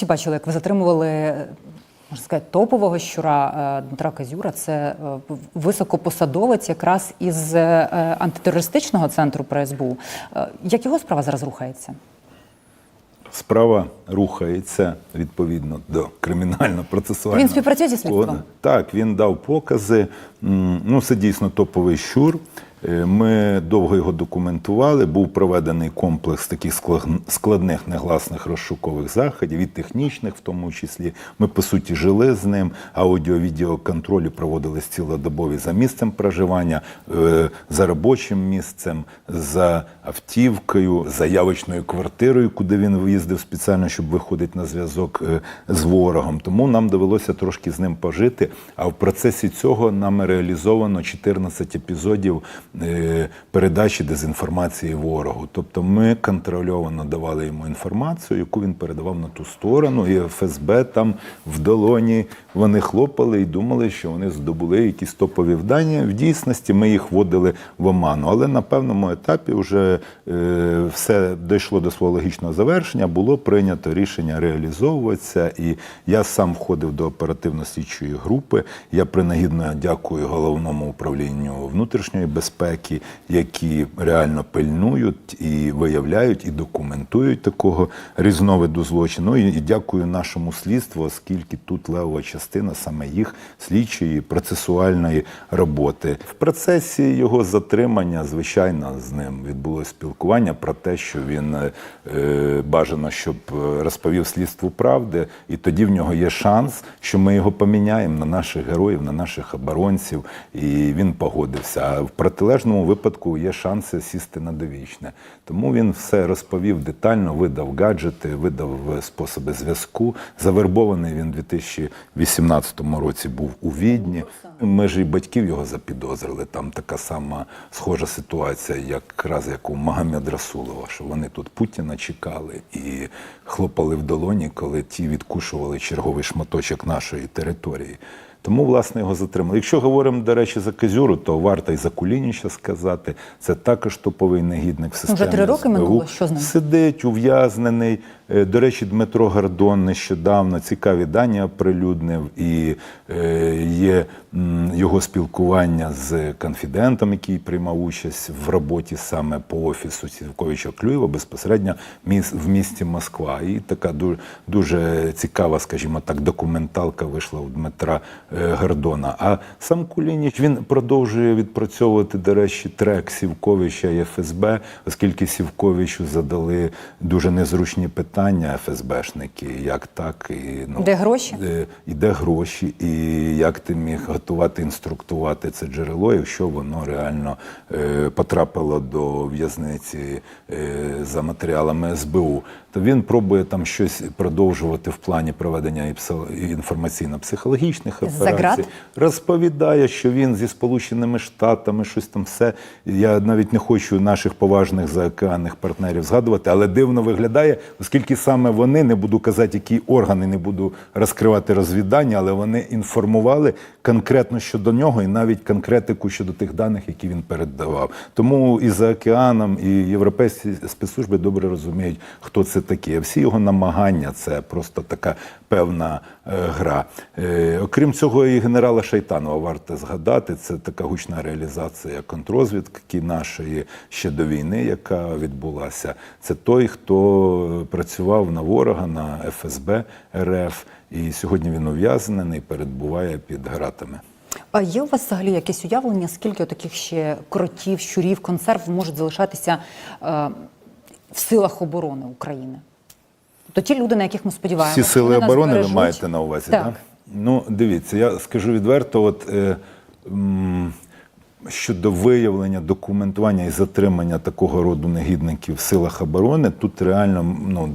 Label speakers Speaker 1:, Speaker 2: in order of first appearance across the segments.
Speaker 1: всі бачили, як ви затримували. Можна сказати, топового щура е, Дмитра Казюра це е, високопосадовець якраз із е, антитерористичного центру при СБУ. Як його справа зараз рухається?
Speaker 2: Справа рухається відповідно до кримінально-процесуального.
Speaker 1: Він співпрацює зі слідством?
Speaker 2: Так, він дав покази. Ну, це дійсно топовий щур. Е, Ми довго його документували. Був проведений комплекс таких склад- складних негласних розшукових заходів, і технічних, в тому числі. Ми по суті жили з ним. Аудіо-відеоконтролі проводились цілодобові за місцем проживання, е, за робочим місцем, за автівкою, за явочною квартирою, куди він виїздив спеціально, щоб виходити на зв'язок е, з ворогом. Тому нам довелося трошки з ним пожити. А в процесі цього нами реалізовано 14 епізодів передачі дезінформації ворогу. Тобто ми контрольовано давали йому інформацію, яку він передавав на ту сторону, і ФСБ там в долоні вони хлопали і думали, що вони здобули якісь топові вдання. В дійсності ми їх вводили в оману. Але на певному етапі вже е, все дійшло до свого логічного завершення. Було прийнято рішення реалізовуватися. І я сам входив до оперативно-слідчої групи. Я принагідно дякую головному управлінню внутрішньої безпеки, які реально пильнують і виявляють, і документують такого різновиду злочину. І і дякую нашому слідству, оскільки тут левова частина саме їх слідчої процесуальної роботи. В процесі його затримання, звичайно, з ним відбулося спілкування про те, що він е, бажано, щоб е, розповів слідству правди, і тоді в нього є шанс, що ми його поміняємо на наших героїв, на наших оборонців, і він погодився. А в протилежному випадку є шанси сісти на довічне. Тому він все розповів детально, видав гаджети, видав е, способи зв'язку. Завербований він у 2018 році був у Відні. Ми ж і батьків його запідозрили. Там така сама схожа ситуація, якраз як у Магомед Расулова, що вони тут Путіна чекали і хлопали в долоні, коли ті відкушували черговий шматочок нашої території. Тому, власне, його затримали. Якщо говоримо, до речі, за Казюру, то варто і за Кулініча сказати. Це також топовий негідник в системі
Speaker 1: Вже три роки
Speaker 2: СБУ.
Speaker 1: минуло. Що з ним?
Speaker 2: Сидить ув'язнений. Е, До речі, Дмитро Гордон нещодавно цікаві дані оприлюднив, і е, є його спілкування з конфідентом, який приймав участь в роботі саме по офісу Сівковича Клюєва безпосередньо в місті Москва. І така дуже, дуже цікава, скажімо так, документалка вийшла у Дмитра е, Гордона. А сам Кулініч він продовжує відпрацьовувати, до речі, трек Сівковича і ФСБ, оскільки Сівковичу задали дуже незручні питання ФСБшники, як так і ну
Speaker 1: Де гроші?
Speaker 2: е, і де гроші, і як ти міг готувати, інструктувати це джерело, якщо воно реально е, потрапило до в'язниці е, за матеріалами СБУ. То він пробує там щось продовжувати в плані проведення інформаційно-психологічних операцій. Розповідає, що він зі Сполученими Штатами щось там все. Я навіть не хочу наших поважних заокеанних партнерів згадувати, але дивно виглядає, оскільки саме вони не буду казати, які органи не буду розкривати розвідання, але вони інформували конкретно щодо нього і навіть конкретику щодо тих даних, які він передавав. Тому і за океаном, і європейські спецслужби добре розуміють, хто це такий. Всі його намагання це просто така певна е, гра. Е, окрім цього, і генерала Шайтанова варто згадати. Це така гучна реалізація контрозвідки нашої ще до війни, яка відбулася. Це той, хто працював на ворога, на ФСБ РФ, і сьогодні він ув'язнений, перебуває під гратами.
Speaker 1: А є у вас взагалі якесь уявлення, скільки таких ще кротів, щурів, консерв можуть залишатися е, в силах оборони України? Тобто ті люди, на яких ми сподіваємося.
Speaker 2: Всі сили оборони ви маєте на увазі,
Speaker 1: Так.
Speaker 2: так? Ну, дивіться, я скажу відверто, от е, м, щодо виявлення, документування і затримання такого роду негідників в силах оборони, тут реально ну,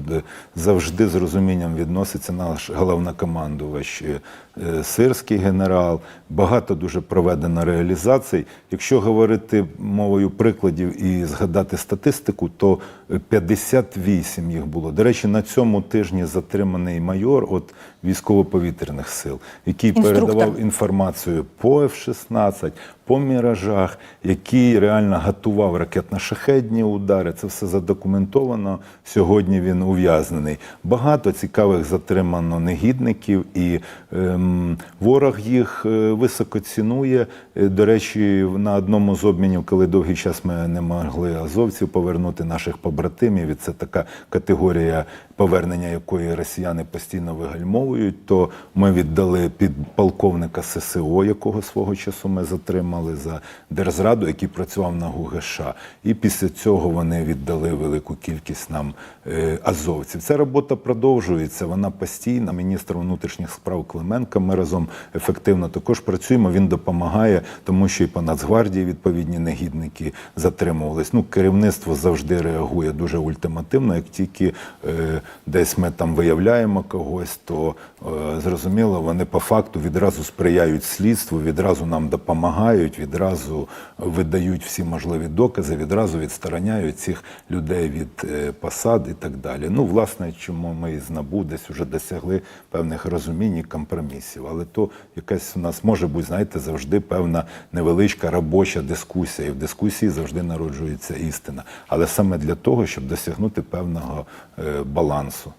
Speaker 2: завжди з розумінням відноситься наш головнокомандувач е, е, сирський генерал. Багато дуже проведено реалізацій. Якщо говорити мовою прикладів і згадати статистику, то е, 58 їх було. До речі, на цьому тижні затриманий майор от військово-повітряних сил, який
Speaker 1: Інструктор.
Speaker 2: передавав інформацію по F-16, по міражах, який реально готував ракетно-шахедні удари. Це все задокументовано. Сьогодні він ув'язнений. Багато цікавих затримано негідників, і ем, ворог їх е, високо цінує. Е, До речі, на одному з обмінів, коли довгий час ми не могли азовців повернути наших побратимів, і це така категорія повернення якої росіяни постійно вигальмовують, то ми віддали підполковника ССО, якого свого часу ми затримали за держзраду, який працював на ГУГШ. І після цього вони віддали велику кількість нам е, азовців. Ця робота продовжується, вона постійна. Міністр внутрішніх справ Клименко. Ми разом ефективно також працюємо. Він допомагає, тому що і по Нацгвардії відповідні негідники затримувались. Ну, керівництво завжди реагує дуже ультимативно. Як тільки е, десь ми там виявляємо когось, то е, зрозуміло, вони по факту відразу сприяють слідству, відразу нам допомагають, відразу видають всі можливі докази, відразу відстороняють цих людей від е, посад і так далі. Ну, власне, чому ми із НАБУ десь вже досягли певних розумінь і компромісів. Але то якась у нас може бути, знаєте, завжди певна невеличка робоча дискусія. І в дискусії завжди народжується істина. Але саме для того, щоб досягнути певного е, балансу.